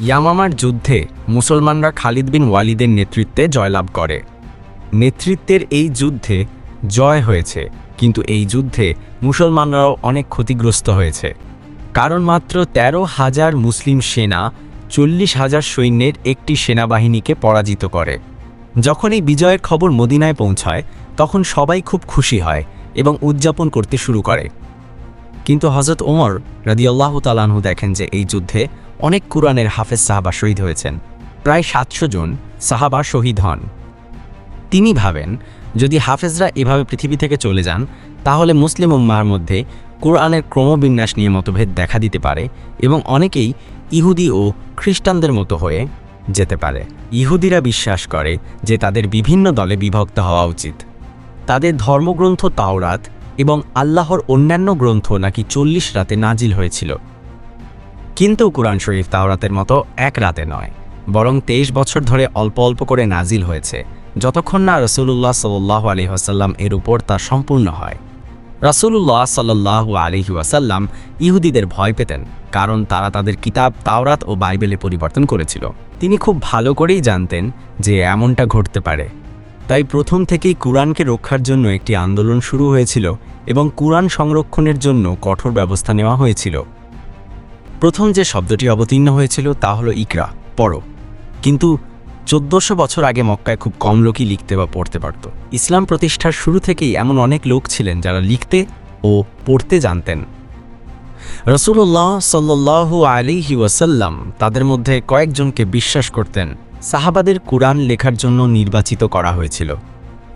ইয়ামামার যুদ্ধে মুসলমানরা খালিদ বিন ওয়ালিদের নেতৃত্বে জয়লাভ করে। নেতৃত্বের এই যুদ্ধে জয় হয়েছে, কিন্তু এই যুদ্ধে মুসলমানরাও অনেক ক্ষতিগ্রস্ত হয়েছে। কারণ মাত্র তেরো হাজার মুসলিম সেনা চল্লিশ হাজার সৈন্যের একটি সেনাবাহিনীকে পরাজিত করে। যখন এই বিজয়ের খবর মদিনায় পৌঁছায়, তখন সবাই খুব খুশি হয় এবং উদযাপন করতে শুরু করে। কিন্তু হজরত ওমর রাদিয়াল্লাহ তালানহু দেখেন যে এই যুদ্ধে অনেক কুরআনের হাফেজ সাহাবা শহীদ হয়েছেন। প্রায় সাতশো জন সাহাবা শহীদ হন। তিনি ভাবেন, যদি হাফেজরা এভাবে পৃথিবী থেকে চলে যান, তাহলে মুসলিম উম্মার মধ্যে কোরআনের ক্রমবিন্যাস নিয়ে মতভেদ দেখা দিতে পারে এবং অনেকেই ইহুদি ও খ্রিস্টানদের মতো হয়ে যেতে পারে। ইহুদিরা বিশ্বাস করে যে তাদের বিভিন্ন দলে বিভক্ত হওয়া উচিত। তাদের ধর্মগ্রন্থ তাওরাত এবং আল্লাহর অন্যান্য গ্রন্থ নাকি চল্লিশ রাতে নাজিল হয়েছিল। কিন্তু কোরআন শরীফ তাওরাতের মতো এক রাতে নয়, বরং তেইশ বছর ধরে অল্প অল্প করে নাজিল হয়েছে, যতক্ষণ না রসুল্লাহ সাল্লাহ আলী আসাল্লাম এর উপর তা সম্পূর্ণ হয়। রাসূলুল্লাহ সাল্লাহ আলহি ওয়াসাল্লাম ইহুদিদের ভয় পেতেন, কারণ তারা তাদের কিতাব, তাওরাত ও বাইবেলে পরিবর্তন করেছিল। তিনি খুব ভালো করেই জানতেন যে এমনটা ঘটতে পারে। তাই প্রথম থেকেই কুরআনকে রক্ষার জন্য একটি আন্দোলন শুরু হয়েছিল এবং কুরআন সংরক্ষণের জন্য কঠোর ব্যবস্থা নেওয়া হয়েছিল। প্রথম যে শব্দটি অবতীর্ণ হয়েছিল তা হলো ইকরা পড়ো কিন্তু চোদ্দশো বছর আগে মক্কায় খুব কম লোকই লিখতে বা পড়তে পারত। ইসলাম প্রতিষ্ঠার শুরু থেকেই এমন অনেক লোক ছিলেন যারা লিখতে ও পড়তে জানতেন। রসুল্লাহ সাল্লু আলিহি ওয়াসাল্লাম তাদের মধ্যে কয়েকজনকে বিশ্বাস করতেন, সাহাবাদের কুরআন লেখার জন্য নির্বাচিত করা হয়েছিল।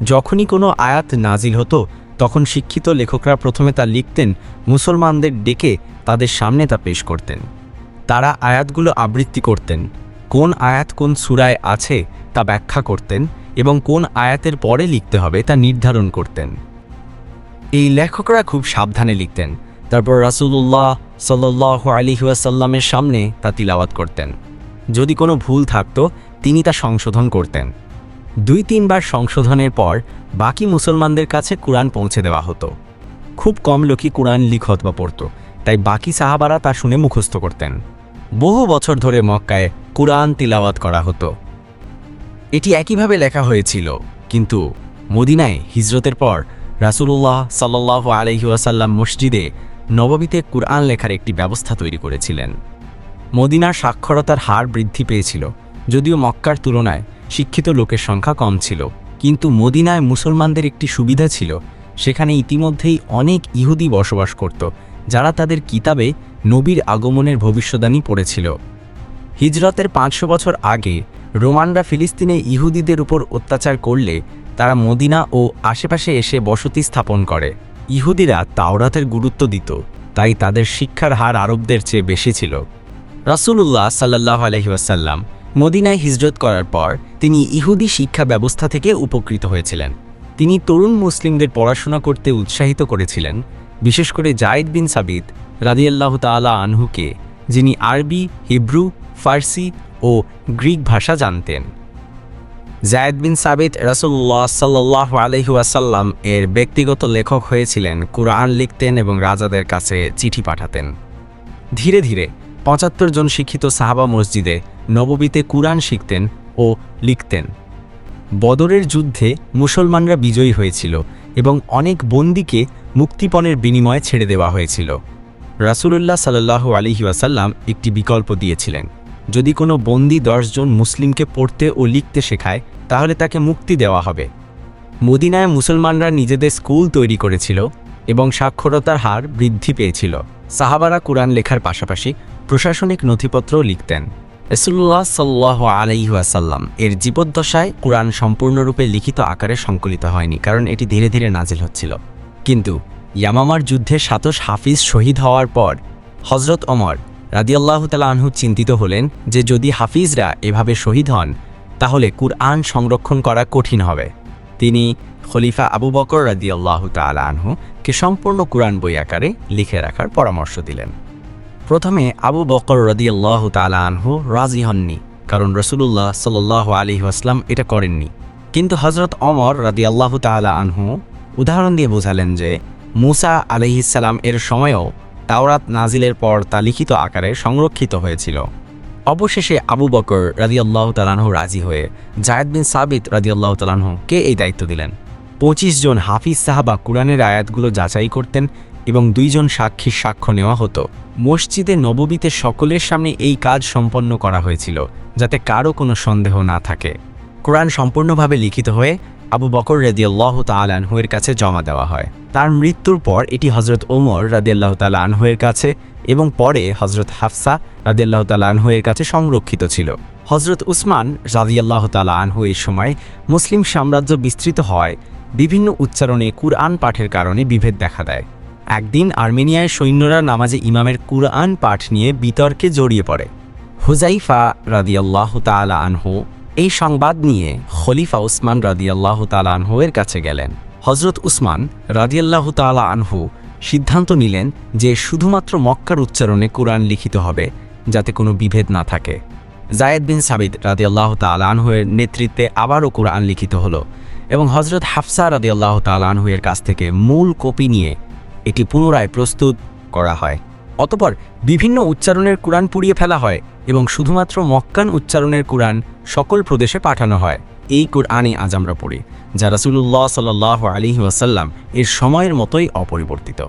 যখনই কোনো আয়াত নাজিল হতো তখন শিক্ষিত লেখকরা প্রথমে তা লিখতেন, মুসলমানদের ডেকে তাদের সামনে তা পেশ করতেন। তারা আয়াতগুলো আবৃত্তি করতেন। কোন আয়াত কোন সুরায় আছে তা ব্যাখ্যা করতেন এবং কোন আয়াতের পরে লিখতে হবে তা নির্ধারণ করতেন। এই লেখকরা খুব সাবধানে লিখতেন। তারপর রাসূলুল্লাহ সাল্লাহ আলিহাসাল্লামের সামনে তা তিলাওয়াত করতেন। যদি কোনো ভুল থাকতো, তিনি তা সংশোধন করতেন। দুই তিনবার সংশোধনের পর বাকি মুসলমানদের কাছে কোরআন পৌঁছে দেওয়া হতো। খুব কম লোকই কোরআন লিখত বা পড়ত, তাই বাকি সাহাবারা তা শুনে মুখস্থ করতেন। বহু বছর ধরে মক্কায় কোরআন তিলাওয়াত করা হতো। এটি একইভাবে লেখা হয়েছিল, কিন্তু মদিনায় হিজরতের পর রাসূলুল্লাহ সাল্লাহ আলহিউসাল্লাম মসজিদে নববীতে কুরআন লেখার একটি ব্যবস্থা তৈরি করেছিলেন। মদিনার সাক্ষরতার হার বৃদ্ধি পেয়েছিল, যদিও মক্কার তুলনায় শিক্ষিত লোকের সংখ্যা কম ছিল। কিন্তু মদিনায় মুসলমানদের একটি সুবিধা ছিল, সেখানে ইতিমধ্যেই অনেক ইহুদি বসবাস করত, যারা তাদের কিতাবে নবীর আগমনের ভবিষ্যদ্বাণী পড়েছিল। হিজরতের পাঁচশো বছর আগে রোমানরা ফিলিস্তিনে ইহুদিদের উপর অত্যাচার করলে তারা মদিনা ও আশেপাশে এসে বসতি স্থাপন করে। ইহুদিরা তাওরাতের গুরুত্ব দিত, তাই তাদের শিক্ষার হার আরবদের চেয়ে বেশি ছিল। রাসূলুল্লাহ সাল্লাহ আলহিউসাল্লাম মদিনায় হিজরত করার পর তিনি ইহুদি শিক্ষা ব্যবস্থা থেকে উপকৃত হয়েছিলেন। তিনি তরুণ মুসলিমদের পড়াশোনা করতে উৎসাহিত করেছিলেন, বিশেষ করে জায়েদ বিন সাবিত রাদিয়াল্লাহ তাআলা আনহুকে, যিনি আরবি, হিব্রু, ফার্সি ও গ্রিক ভাষা জানতেন। জায়েদ বিন সাবিত রাসুল্লাহ সাল্লাহ আলহিউসাল্লাম এর ব্যক্তিগত লেখক হয়েছিলেন, কুরআন লিখতেন এবং রাজাদের কাছে চিঠি পাঠাতেন। ধীরে ধীরে পঁচাত্তর জন শিক্ষিত সাহাবা মসজিদে নববীতে কুরআন শিখতেন ও লিখতেন। বদরের যুদ্ধে মুসলমানরা বিজয়ী হয়েছিল এবং অনেক বন্দিকে মুক্তিপণের বিনিময়ে ছেড়ে দেওয়া হয়েছিল। রাসূলুল্লাহ সাল্লাহ আলিহাসাল্লাম একটি বিকল্প দিয়েছিলেন। যদি কোনো বন্দি দশজন মুসলিমকে পড়তে ও লিখতে শেখায়, তাহলে তাকে মুক্তি দেওয়া হবে। মদিনায় মুসলমানরা নিজেদের স্কুল তৈরি করেছিল এবং সাক্ষরতার হার বৃদ্ধি পেয়েছিল। সাহাবারা কোরআন লেখার পাশাপাশি প্রশাসনিক নথিপত্রও লিখতেন। রসুল্লাহ সাল্লাহ আলাইহাসাল্লাম এর জীবদ্দশায় কোরআন সম্পূর্ণরূপে লিখিত আকারে সংকলিত হয়নি, কারণ এটি ধীরে ধীরে নাজিল হচ্ছিল। কিন্তু ইয়ামামার যুদ্ধে সাতশ হাফিজ শহীদ হওয়ার পর হজরত অমর রাদিয়াল্লাহ তালা আনহু চিন্তিত হলেন যে যদি হাফিজরা এভাবে শহীদ হন, তাহলে কুরআন সংরক্ষণ করা কঠিন হবে। তিনি খলিফা আবু বকর রাদিয়াল্লাহ তালা আনহুকে সম্পূর্ণ কুরআন বই আকারে লিখে রাখার পরামর্শ দিলেন। প্রথমে আবু বকর রদিয়াল্লাহ তালা আনহু রাজি হননি, কারণ রসুলুল্লাহ সাল্লাহ আলী আসলাম এটা করেননি। কিন্তু হজরত অমর রাদিয়াল্লাহ তালা আনহু উদাহরণ দিয়ে বোঝালেন যে, মুসা আলহিসাল্লাম এর সময়েও তাওরাত নাজিলের পর তা লিখিত আকারে সংরক্ষিত হয়েছিল। অবশেষে আবু বকর রাদিয়াল্লাহ তালানহ রাজি হয়ে জায়দ বিন সাবিত রাদিয়াল্লাহ তালানহকে এই দায়িত্ব দিলেন। পঁচিশ জন হাফিজ সাহাবা কোরআনের আয়াতগুলো যাচাই করতেন এবং দুইজন সাক্ষীর সাক্ষ্য নেওয়া হতো। মসজিদে নববীতে সকলের সামনে এই কাজ সম্পন্ন করা হয়েছিল, যাতে কারও কোনো সন্দেহ না থাকে। কোরআন সম্পূর্ণভাবে লিখিত হয়ে আবু বকর রেদিয়াল্লাহ তালানহুয়ের কাছে জমা দেওয়া হয়। তার মৃত্যুর পর এটি হজরত ওমর রাদিয়াল্লাহ তালানহুয়ের কাছে এবং পরে হজরত হাফসা রাদিয়াল্লাহ তালানহুয়ের কাছে সংরক্ষিত ছিল। হজরত উসমান রাদিয়াল্লাহ তালা আনহু এই সময় মুসলিম সাম্রাজ্য বিস্তৃত হওয়ায় বিভিন্ন উচ্চারণে কুরআন পাঠের কারণে বিভেদ দেখা দেয়। একদিন আর্মেনিয়ায় সৈন্যরা নামাজে ইমামের কুরআন পাঠ নিয়ে বিতর্কে জড়িয়ে পড়ে। হুজাইফা রাদিয়াল্লাহ তালা আনহু এই সংবাদ নিয়ে খলিফা উসমান রাদিয়াল্লাহ তালা আনহু এর কাছে গেলেন। হজরত উসমান রাদিয়াল্লাহ তালা আনহু সিদ্ধান্ত নিলেন যে শুধুমাত্র মক্কার উচ্চারণে কোরআন লিখিত হবে, যাতে কোনো বিভেদ না থাকে। জায়েদ বিন সাবিদ রাদিয়াল্লাহ তালা আনহুয়ের নেতৃত্বে আবারও কোরআন লিখিত হলো এবং হজরত হাফসা রাদিয়াল্লাহ তালা আনহুয়ের কাছ থেকে মূল কপি নিয়ে এটি পুনরায় প্রস্তুত করা হয়। অতপর বিভিন্ন উচ্চারণের কোরআন পুড়িয়ে ফেলা হয় এবং শুধুমাত্র মক্কান উচ্চারণের কোরআন সকল প্রদেশে পাঠানো হয়। এই কোরআনে আজ আমরা পড়ি, যা রাসুলুল্লাহ সাল্লাহ আলী ওয়াসাল্লাম এর সময়ের মতোই অপরিবর্তিত।